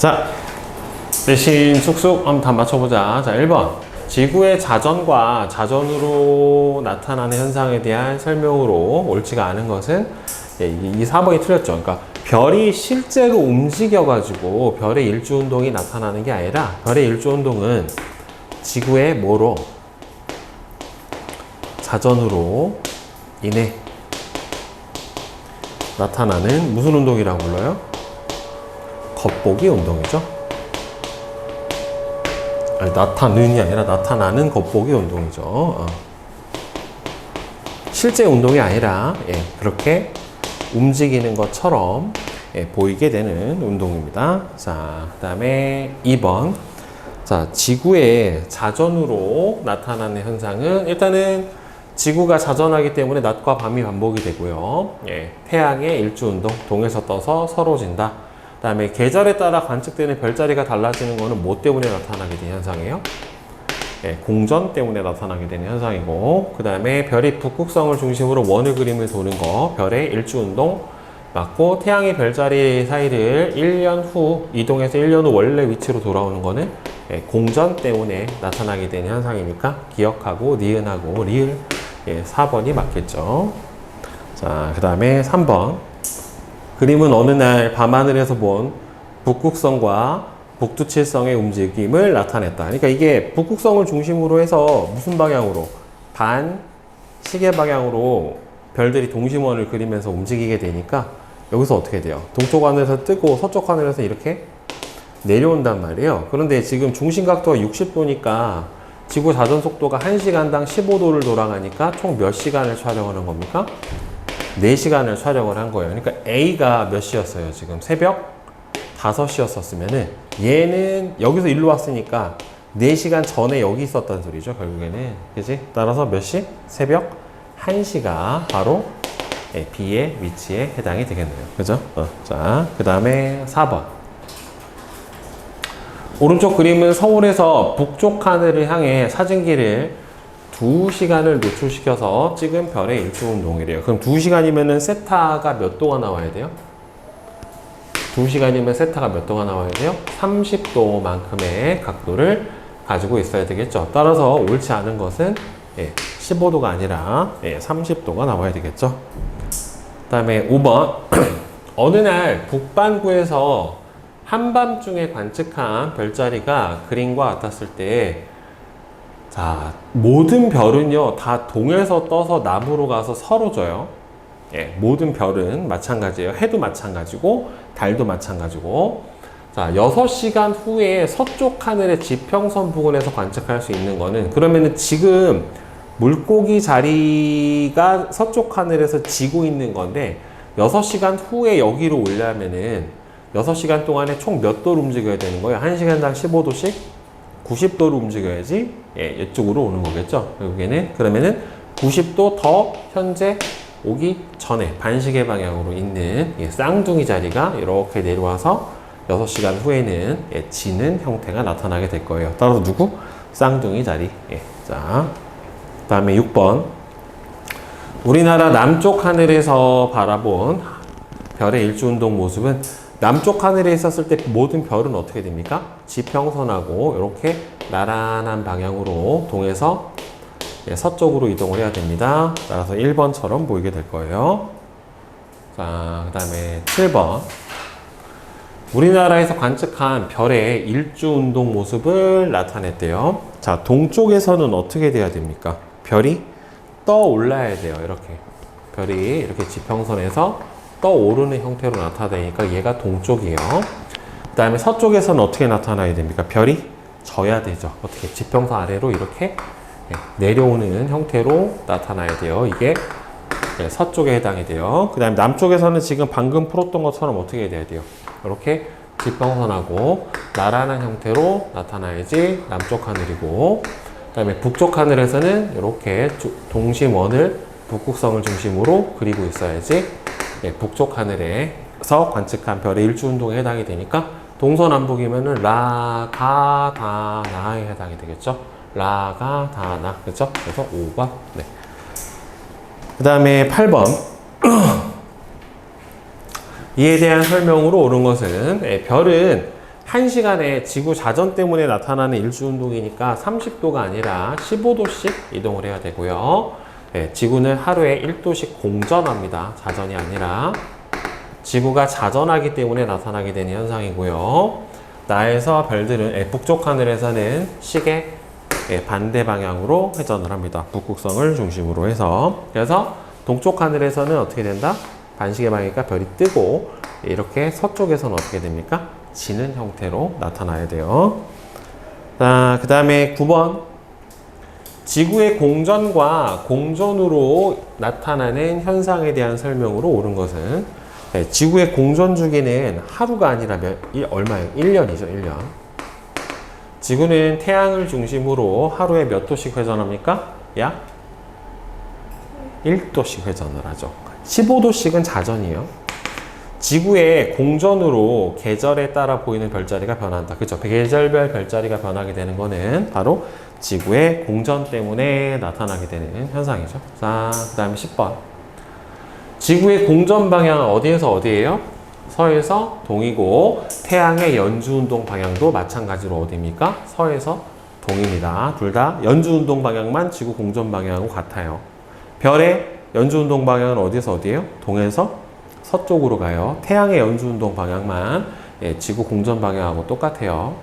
자, 대신 쑥쑥 한번 다 맞춰보자. 자, 1번. 지구의 자전과 자전으로 나타나는 현상에 대한 설명으로 옳지가 않은 것은 예, 이, 이 4번이 틀렸죠. 그러니까 별이 실제로 움직여가지고 별의 일주 운동이 나타나는 게 아니라 별의 일주 운동은 지구의 뭐로? 자전으로 인해 나타나는 무슨 운동이라고 불러요? 겉보기 운동이죠. 아니, 나타는이 아니라 나타나는 겉보기 운동이죠. 어. 실제 운동이 아니라 예, 그렇게 움직이는 것처럼 예, 보이게 되는 운동입니다. 자, 그 다음에 2번. 자, 지구의 자전으로 나타나는 현상은 일단은 지구가 자전하기 때문에 낮과 밤이 반복이 되고요. 예, 태양의 일주 운동, 동에서 떠서 서로 진다. 그 다음에 계절에 따라 관측되는 별자리가 달라지는 것은 뭐 때문에 나타나게 된 현상이에요? 예, 공전 때문에 나타나게 되는 현상이고 그 다음에 별이 북극성을 중심으로 원을 그림을 도는 거 별의 일주운동 맞고 태양이 별자리 사이를 1년 후 이동해서 1년 후 원래 위치로 돌아오는 거는 예, 공전 때문에 나타나게 되는 현상이니까? 기억하고 니은하고 리을 예, 4번이 맞겠죠? 자 그 다음에 3번 그림은 어느 날 밤하늘에서 본 북극성과 북두칠성의 움직임을 나타냈다. 그러니까 이게 북극성을 중심으로 해서 무슨 방향으로? 반 시계 방향으로 별들이 동심원을 그리면서 움직이게 되니까 여기서 어떻게 돼요? 동쪽 하늘에서 뜨고 서쪽 하늘에서 이렇게 내려온단 말이에요. 그런데 지금 중심각도가 60도니까 지구 자전 속도가 1시간당 15도를 돌아가니까 총 몇 시간을 촬영하는 겁니까? 4시간을 촬영을 한 거예요. 그러니까 A가 몇 시였어요? 지금 새벽 5시였었으면은 얘는 여기서 일로 왔으니까 4시간 전에 여기 있었단 소리죠. 결국에는. 그지? 따라서 몇 시? 새벽 1시가 바로 예, B의 위치에 해당이 되겠네요. 그죠? 어, 자, 그 다음에 4번. 오른쪽 그림은 서울에서 북쪽 하늘을 향해 사진기를 2시간을 노출시켜서 찍은 별의 일주운동이래요. 그럼 2시간이면은 세타가 몇 도가 나와야 돼요? 2시간이면 세타가 몇 도가 나와야 돼요? 30도만큼의 각도를 가지고 있어야 되겠죠. 따라서 옳지 않은 것은 예, 15도가 아니라 예, 30도가 나와야 되겠죠. 그 다음에 5번. 어느 날 북반구에서 한밤중에 관측한 별자리가 그림과 같았을 때 자, 모든 별은요, 다 동에서 떠서 남으로 가서 서로 져요. 예, 모든 별은 마찬가지예요. 해도 마찬가지고, 달도 마찬가지고. 자, 6시간 후에 서쪽 하늘의 지평선 부근에서 관측할 수 있는 거는, 그러면은 지금 물고기 자리가 서쪽 하늘에서 지고 있는 건데, 6시간 후에 여기로 오려면은, 6시간 동안에 총 몇 도를 움직여야 되는 거예요? 1시간당 15도씩? 90도로 움직여야지 예, 이쪽으로 오는 거겠죠. 결국에는 그러면은 90도 더 현재 오기 전에 반시계 방향으로 있는 예, 쌍둥이 자리가 이렇게 내려와서 6시간 후에는 예, 지는 형태가 나타나게 될 거예요. 따라서 누구? 쌍둥이 자리. 예, 자, 다음에 6번. 우리나라 남쪽 하늘에서 바라본 별의 일주 운동 모습은 남쪽 하늘에 있었을 때 모든 별은 어떻게 됩니까? 지평선하고 이렇게 나란한 방향으로 동해서 예, 서쪽으로 이동을 해야 됩니다. 따라서 1번처럼 보이게 될 거예요. 자, 그 다음에 7번. 우리나라에서 관측한 별의 일주 운동 모습을 나타냈대요. 자, 동쪽에서는 어떻게 돼야 됩니까? 별이 떠올라야 돼요. 이렇게. 별이 이렇게 지평선에서 떠오르는 형태로 나타나니까 얘가 동쪽이에요. 그 다음에 서쪽에서는 어떻게 나타나야 됩니까? 별이 져야 되죠. 어떻게? 지평선 아래로 이렇게 예, 내려오는 형태로 나타나야 돼요. 이게 예, 서쪽에 해당이 돼요. 그 다음에 남쪽에서는 지금 방금 풀었던 것처럼 어떻게 돼야 돼요? 이렇게 지평선하고 나란한 형태로 나타나야지 남쪽 하늘이고 그 다음에 북쪽 하늘에서는 이렇게 동심원을 북극성을 중심으로 그리고 있어야지 예, 북쪽 하늘에서 관측한 별의 일주 운동에 해당이 되니까 동서남북이면은 라가 다나에 해당이 되겠죠. 라가 다나 그렇죠? 그래서 5번. 네. 그 다음에 8번. 이에 대한 설명으로 옳은 것은 예, 별은 1시간에 지구 자전 때문에 나타나는 일주 운동이니까 30도가 아니라 15도씩 이동을 해야 되고요. 예, 지구는 하루에 1도씩 공전합니다. 자전이 아니라. 지구가 자전하기 때문에 나타나게 되는 현상이고요. 나에서 별들은 예, 북쪽 하늘에서는 시계 예, 반대 방향으로 회전을 합니다. 북극성을 중심으로 해서. 그래서 동쪽 하늘에서는 어떻게 된다? 반시계 방향이니까 별이 뜨고 이렇게 서쪽에서는 어떻게 됩니까? 지는 형태로 나타나야 돼요. 자, 그 다음에 9번. 지구의 공전과 공전으로 나타나는 현상에 대한 설명으로 옳은 것은 네, 지구의 공전 주기는 하루가 아니라 몇, 일, 얼마예요? 1년이죠, 1년. 지구는 태양을 중심으로 하루에 몇 도씩 회전합니까? 약 1도씩 회전을 하죠. 15도씩은 자전이에요. 지구의 공전으로 계절에 따라 보이는 별자리가 변한다. 그죠? 계절별 별자리가 변하게 되는 거는 바로 지구의 공전 때문에 나타나게 되는 현상이죠. 자, 그 다음에 10번. 지구의 공전 방향은 어디에서 어디예요? 서에서 동이고 태양의 연주 운동 방향도 마찬가지로 어디입니까? 서에서 동입니다. 둘 다 연주 운동 방향만 지구 공전 방향하고 같아요. 별의 연주 운동 방향은 어디에서 어디예요? 동에서 서쪽으로 가요. 태양의 연주 운동 방향만 예, 지구 공전 방향하고 똑같아요.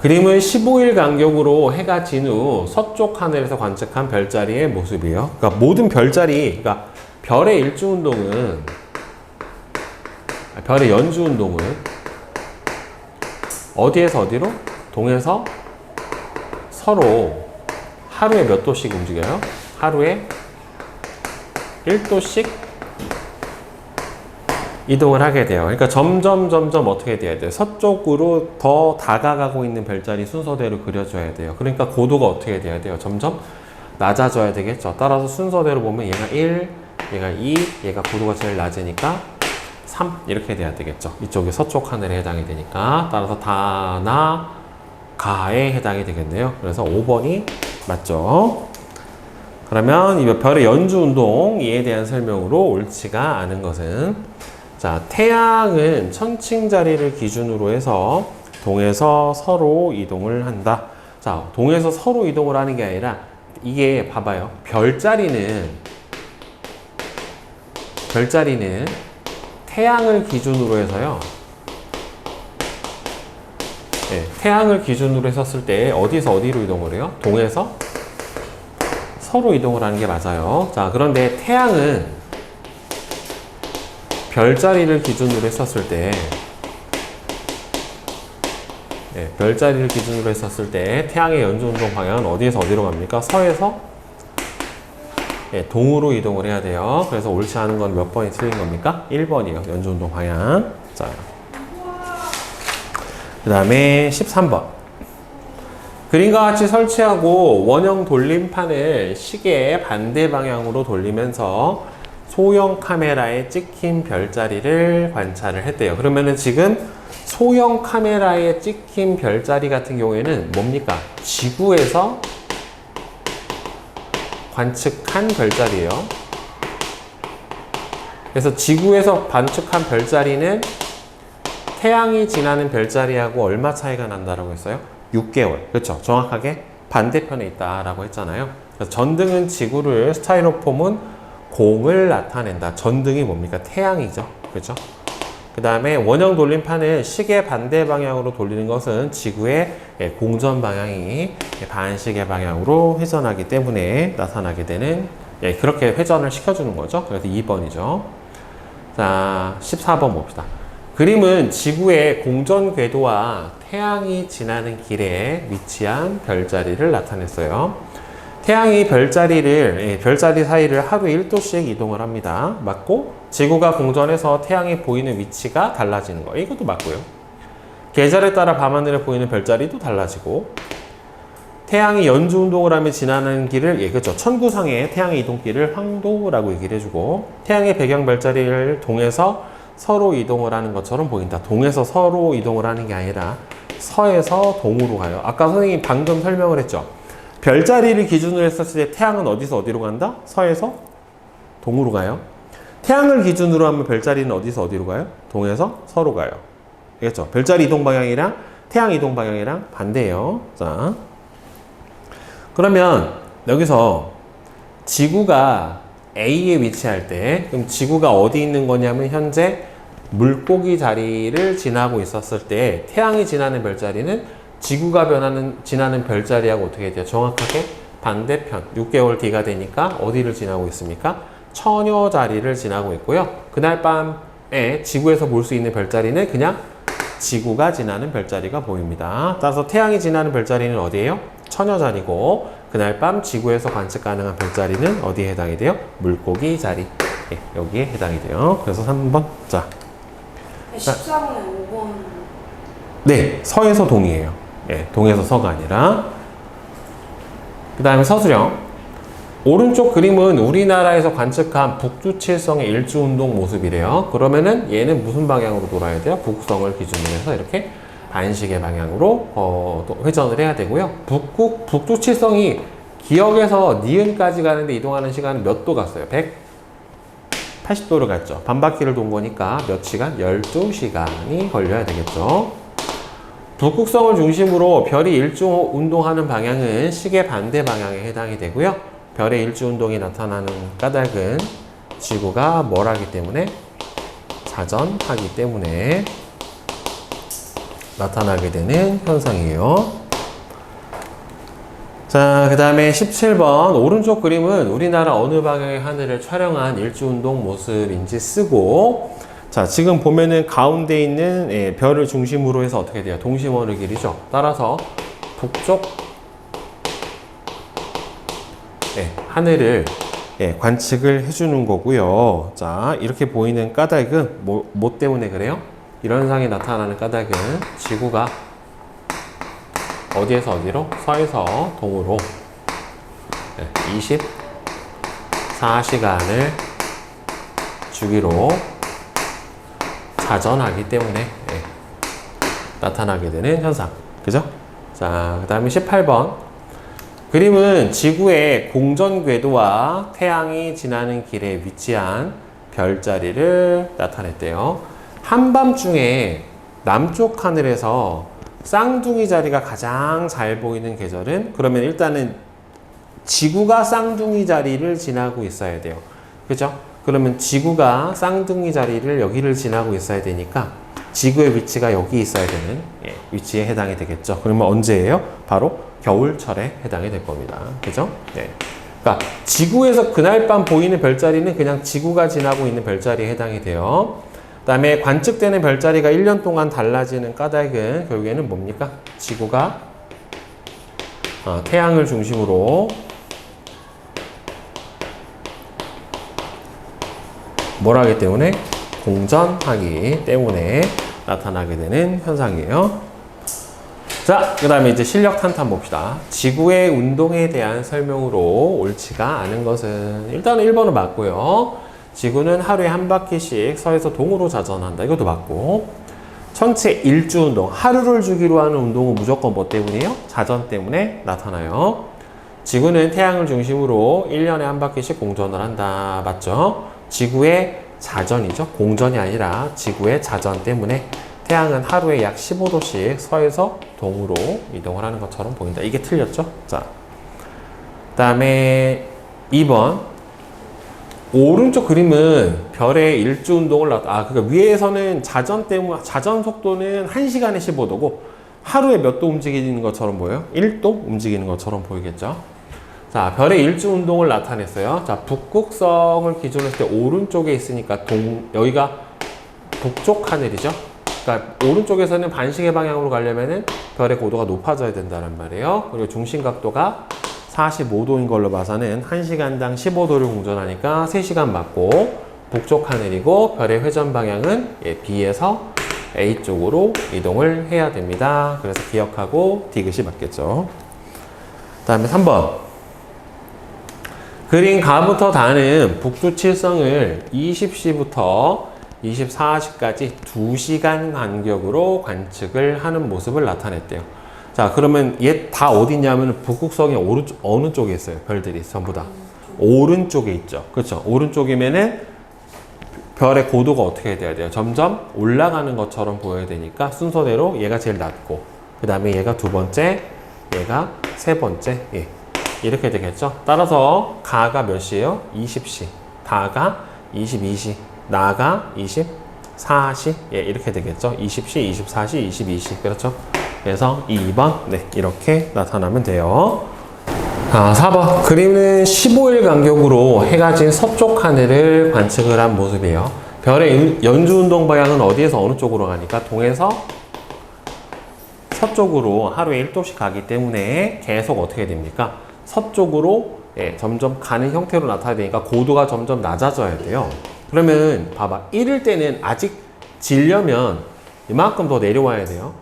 그림은 15일 간격으로 해가 진 후 서쪽 하늘에서 관측한 별자리의 모습이에요. 그러니까 모든 별자리, 그러니까 별의 일주 운동은 아, 별의 연주 운동은 어디에서 어디로? 동에서 서로 하루에 몇 도씩 움직여요? 하루에 1도씩 이동을 하게 돼요. 그러니까 점점 점점 어떻게 돼야 돼요? 서쪽으로 더 다가가고 있는 별자리 순서대로 그려줘야 돼요. 그러니까 고도가 어떻게 돼야 돼요? 점점 낮아져야 되겠죠. 따라서 순서대로 보면 얘가 1, 얘가 2, 얘가 고도가 제일 낮으니까 3 이렇게 돼야 되겠죠. 이쪽이 서쪽 하늘에 해당이 되니까 따라서 다나 가에 해당이 되겠네요. 그래서 5번이 맞죠. 그러면 이 별의 연주 운동 이에 대한 설명으로 옳지가 않은 것은 자 태양은 천칭 자리를 기준으로 해서 동에서 서로 이동을 한다. 자 동에서 서로 이동을 하는 게 아니라 이게 봐봐요. 별자리는 별자리는 태양을 기준으로 해서요. 네, 태양을 기준으로 했었을 때 어디서 어디로 이동을 해요? 동에서 서로 이동을 하는 게 맞아요. 자, 그런데 태양은 별자리를 기준으로 했었을 때 네, 별자리를 기준으로 했었을 때 태양의 연주 운동 방향은 어디에서 어디로 갑니까? 서에서 네, 동으로 이동을 해야 돼요. 그래서 옳지 않은 건 몇 번이 틀린 겁니까? 1번이요. 연주 운동 방향. 자. 그 다음에 13번. 그림과 같이 설치하고 원형 돌림판을 시계의 반대 방향으로 돌리면서 소형 카메라에 찍힌 별자리를 관찰을 했대요. 그러면은 지금 소형 카메라에 찍힌 별자리 같은 경우에는 뭡니까? 지구에서 관측한 별자리예요. 그래서 지구에서 관측한 별자리는 태양이 지나는 별자리하고 얼마 차이가 난다라고 했어요? 6개월. 그렇죠. 정확하게 반대편에 있다라고 했잖아요. 그래서 전등은 지구를 스타이로폼은 공을 나타낸다. 전등이 뭡니까? 태양이죠. 그렇죠? 그 다음에 원형 돌림판은 시계 반대 방향으로 돌리는 것은 지구의 예, 공전 방향이 반시계 방향으로 회전하기 때문에 나타나게 되는 예, 그렇게 회전을 시켜주는 거죠. 그래서 2번이죠. 자, 14번 봅시다. 그림은 지구의 공전 궤도와 태양이 지나는 길에 위치한 별자리를 나타냈어요. 태양이 별자리를 예, 별자리 사이를 하루 1도씩 이동을 합니다. 맞고 지구가 공전해서 태양이 보이는 위치가 달라지는 거. 이것도 맞고요. 계절에 따라 밤하늘에 보이는 별자리도 달라지고 태양이 연주 운동을 하며 지나는 길을 예 그렇죠. 천구상의 태양의 이동길을 황도라고 얘기를 해주고 태양의 배경 별자리를 동에서 서로 이동을 하는 것처럼 보인다. 동에서 서로 이동을 하는 게 아니라 서에서 동으로 가요. 아까 선생님이 방금 설명을 했죠. 별자리를 기준으로 했었을 때 태양은 어디서 어디로 간다? 서에서 동으로 가요. 태양을 기준으로 하면 별자리는 어디서 어디로 가요? 동에서 서로 가요. 알겠죠? 별자리 이동 방향이랑 태양 이동 방향이랑 반대예요. 자, 그러면 여기서 지구가 A에 위치할 때 그럼 지구가 어디 있는 거냐면 현재 물고기 자리를 지나고 있었을 때 태양이 지나는 별자리는 지구가 변하는 지나는 별자리하고 어떻게 돼요? 정확하게 반대편 6개월 뒤가 되니까 어디를 지나고 있습니까? 처녀 자리를 지나고 있고요. 그날 밤에 지구에서 볼 수 있는 별자리는 그냥 지구가 지나는 별자리가 보입니다. 따라서 태양이 지나는 별자리는 어디예요? 처녀 자리고 그날 밤 지구에서 관측 가능한 별자리는 어디에 해당이 돼요? 물고기 자리. 예, 여기에 해당이 돼요. 그래서 3번. 자, 14분에 5번 네, 서에서 동이에요. 예, 동에서 서가 아니라. 그 다음에 서술형. 오른쪽 그림은 우리나라에서 관측한 북두칠성의 일주운동 모습이래요. 그러면은 얘는 무슨 방향으로 돌아야 돼요? 북성을 기준으로 해서 이렇게 반시계 방향으로 어, 또 회전을 해야 되고요. 북극, 북두칠성이 기역에서 니은까지 가는데 이동하는 시간은 몇 도 갔어요? 180도를 갔죠. 반바퀴를 돈 거니까 몇 시간? 12시간이 걸려야 되겠죠. 북극성을 중심으로 별이 일주 운동하는 방향은 시계 반대 방향에 해당이 되고요. 별의 일주 운동이 나타나는 까닭은 지구가 뭘 하기 때문에 자전하기 때문에 나타나게 되는 현상이에요. 자, 그 다음에 17번 오른쪽 그림은 우리나라 어느 방향의 하늘을 촬영한 일주운동 모습인지 쓰고 자, 지금 보면은 가운데 있는 예, 별을 중심으로 해서 어떻게 돼요? 동심원의 길이죠. 따라서 북쪽 예, 하늘을 예, 관측을 해주는 거고요. 자, 이렇게 보이는 까닭은 뭐, 뭐 때문에 그래요? 이런 현상이 나타나는 까닭은 지구가 어디에서 어디로? 서에서 동으로 네, 24시간을 주기로 자전하기 때문에 예, 나타나게 되는 현상. 그죠? 자, 그 다음에 18번. 그림은 지구의 공전 궤도와 태양이 지나는 길에 위치한 별자리를 나타냈대요. 한밤중에 남쪽 하늘에서 쌍둥이 자리가 가장 잘 보이는 계절은 그러면 일단은 지구가 쌍둥이 자리를 지나고 있어야 돼요. 그죠? 그러면 지구가 쌍둥이 자리를 여기를 지나고 있어야 되니까 지구의 위치가 여기 있어야 되는 예, 위치에 해당이 되겠죠. 그러면 언제예요? 바로 겨울철에 해당이 될 겁니다. 그죠? 네. 그러니까 지구에서 그날 밤 보이는 별자리는 그냥 지구가 지나고 있는 별자리에 해당이 돼요. 그다음에 관측되는 별자리가 1년 동안 달라지는 까닭은 결국에는 뭡니까? 지구가 어, 태양을 중심으로 뭘 하기 때문에 공전하기 때문에 나타나게 되는 현상이에요. 자, 그 다음에 이제 실력 탄탄 봅시다. 지구의 운동에 대한 설명으로 옳지가 않은 것은 일단은 1번은 맞고요. 지구는 하루에 한 바퀴씩 서에서 동으로 자전한다. 이것도 맞고. 전체 일주 운동, 하루를 주기로 하는 운동은 무조건 뭐 때문이에요? 자전 때문에 나타나요. 지구는 태양을 중심으로 1년에 한 바퀴씩 공전을 한다. 맞죠? 지구의 자전이죠. 공전이 아니라 지구의 자전 때문에 태양은 하루에 약 15도씩 서에서 동으로 이동을 하는 것처럼 보인다. 이게 틀렸죠? 자. 그 다음에 2번. 오른쪽 그림은 별의 일주 운동을 나타, 아, 그러니까 위에서는 자전 때문에, 자전 속도는 1시간에 15도고 하루에 몇 도 움직이는 것처럼 보여요? 1도 움직이는 것처럼 보이겠죠? 자, 별의 일주 운동을 나타냈어요. 자, 북극성을 기준으로 했을 때 오른쪽에 있으니까 동, 여기가 북쪽 하늘이죠. 그러니까 오른쪽에서는 반시계 방향으로 가려면은 별의 고도가 높아져야 된다는 말이에요. 그리고 중심 각도가 45도인 걸로 봐서는 1시간당 15도를 공전하니까 3시간 맞고 북쪽 하늘이고 별의 회전 방향은 예, B에서 A 쪽으로 이동을 해야 됩니다. 그래서 기억하고 디귿이 맞겠죠. 다음에 3번. 그린 가부터 다는 북두칠성을 20시부터 24시까지 2시간 간격으로 관측을 하는 모습을 나타냈대요. 자, 그러면 얘 다 어디 있냐면 북극성의 오른쪽, 어느 쪽에 있어요? 별들이 전부 다. 오른쪽에 있죠. 그렇죠. 오른쪽이면은 별의 고도가 어떻게 돼야 돼요? 점점 올라가는 것처럼 보여야 되니까 순서대로 얘가 제일 낮고 그 다음에 얘가 두 번째, 얘가 세 번째 예. 이렇게 되겠죠? 따라서 가가 몇 시예요? 20시 다가 22시 나가 24시 예, 이렇게 되겠죠? 20시, 24시, 22시 그렇죠? 그래서 2번 네, 이렇게 나타나면 돼요. 아, 4번. 그림은 15일 간격으로 해가 진 서쪽 하늘을 관측을 한 모습이에요. 별의 연- 연주 운동 방향은 어디에서 어느 쪽으로 가니까 동에서 서쪽으로 하루에 1도씩 가기 때문에 계속 어떻게 됩니까? 서쪽으로 예, 점점 가는 형태로 나타나니까 고도가 점점 낮아져야 돼요. 그러면 봐봐. 1일 때는 아직 질려면 이만큼 더 내려와야 돼요.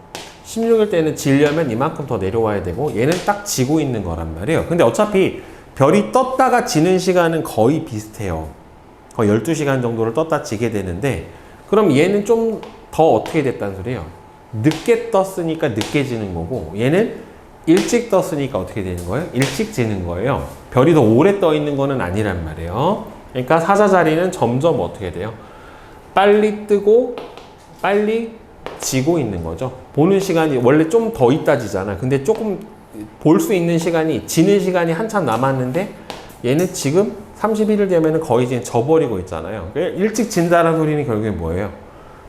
16일 때는 질려면 이만큼 더 내려와야 되고 얘는 딱 지고 있는 거란 말이에요. 근데 어차피 별이 떴다가 지는 시간은 거의 비슷해요. 거의 12시간 정도를 떴다 지게 되는데 그럼 얘는 좀 더 어떻게 됐다는 소리예요? 늦게 떴으니까 늦게 지는 거고 얘는 일찍 떴으니까 어떻게 되는 거예요? 일찍 지는 거예요. 별이 더 오래 떠 있는 거는 아니란 말이에요. 그러니까 사자 자리는 점점 어떻게 돼요? 빨리 뜨고 빨리 지고 있는 거죠. 보는 시간이 원래 좀 더 있다 지잖아. 근데 조금 볼 수 있는 시간이 지는 시간이 한참 남았는데 얘는 지금 31일 되면은 거의 이제 져버리고 있잖아요. 일찍 진다라는 소리는 결국엔 뭐예요?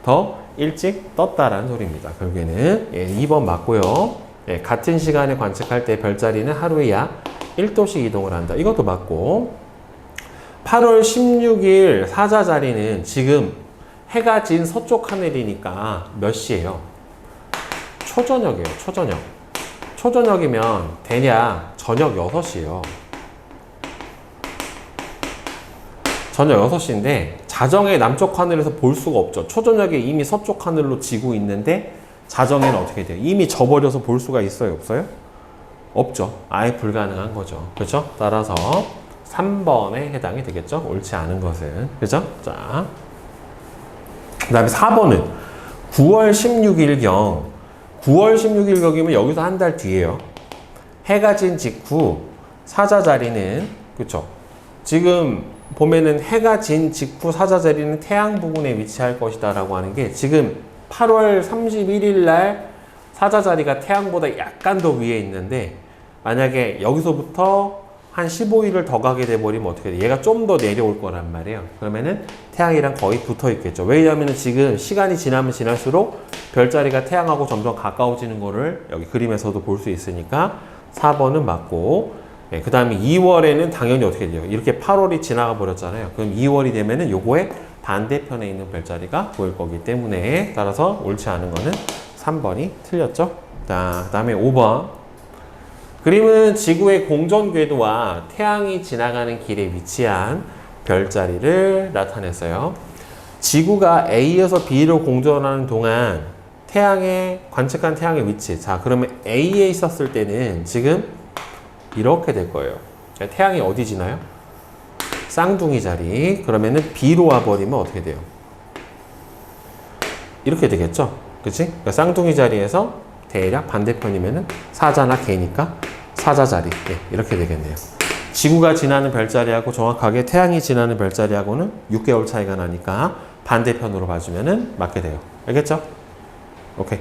더 일찍 떴다라는 소리입니다. 결국에는 예, 2번 맞고요. 예, 같은 시간에 관측할 때 별자리는 하루에 약 1도씩 이동을 한다. 이것도 맞고 8월 16일 사자 자리는 지금 해가 진 서쪽 하늘이니까 몇 시예요? 초저녁이에요. 초저녁. 초저녁이면 대략 저녁 6시예요. 저녁 6시인데 자정의 남쪽 하늘에서 볼 수가 없죠. 초저녁에 이미 서쪽 하늘로 지고 있는데 자정에는 어떻게 돼요? 이미 져버려서 볼 수가 있어요? 없어요? 없죠. 아예 불가능한 거죠. 그렇죠? 따라서 3번에 해당이 되겠죠. 옳지 않은 것은. 그죠? 자. 그 다음에 4번은 9월 16일경 9월 16일경이면 여기서 한 달 뒤에요. 해가 진 직후 사자 자리는 그쵸 지금 보면은 해가 진 직후 사자 자리는 태양 부근에 위치할 것이다 라고 하는 게 지금 8월 31일 날 사자 자리가 태양보다 약간 더 위에 있는데 만약에 여기서부터 한 15일을 더 가게 돼버리면 어떻게 돼? 얘가 좀 더 내려올 거란 말이에요. 그러면은 태양이랑 거의 붙어 있겠죠. 왜냐하면 지금 시간이 지나면 지날수록 별자리가 태양하고 점점 가까워지는 거를 여기 그림에서도 볼 수 있으니까 4번은 맞고 그 다음에 2월에는 당연히 어떻게 돼요? 이렇게 8월이 지나가 버렸잖아요. 그럼 2월이 되면은 요거의 반대편에 있는 별자리가 보일 거기 때문에 따라서 옳지 않은 거는 3번이 틀렸죠. 자, 그 다음에 5번. 그림은 지구의 공전 궤도와 태양이 지나가는 길에 위치한 별자리를 나타냈어요. 지구가 A에서 B로 공전하는 동안 태양의 관측한 태양의 위치. 자, 그러면 A에 있었을 때는 지금 이렇게 될 거예요. 그러니까 태양이 어디 지나요? 쌍둥이 자리. 그러면은 B로 와버리면 어떻게 돼요? 이렇게 되겠죠? 그치? 그러니까 쌍둥이 자리에서 대략 반대편이면은 사자나 개니까 사자 자리. 네, 이렇게 되겠네요. 지구가 지나는 별자리하고 정확하게 태양이 지나는 별자리하고는 6개월 차이가 나니까 반대편으로 봐주면은 맞게 돼요. 알겠죠? 오케이.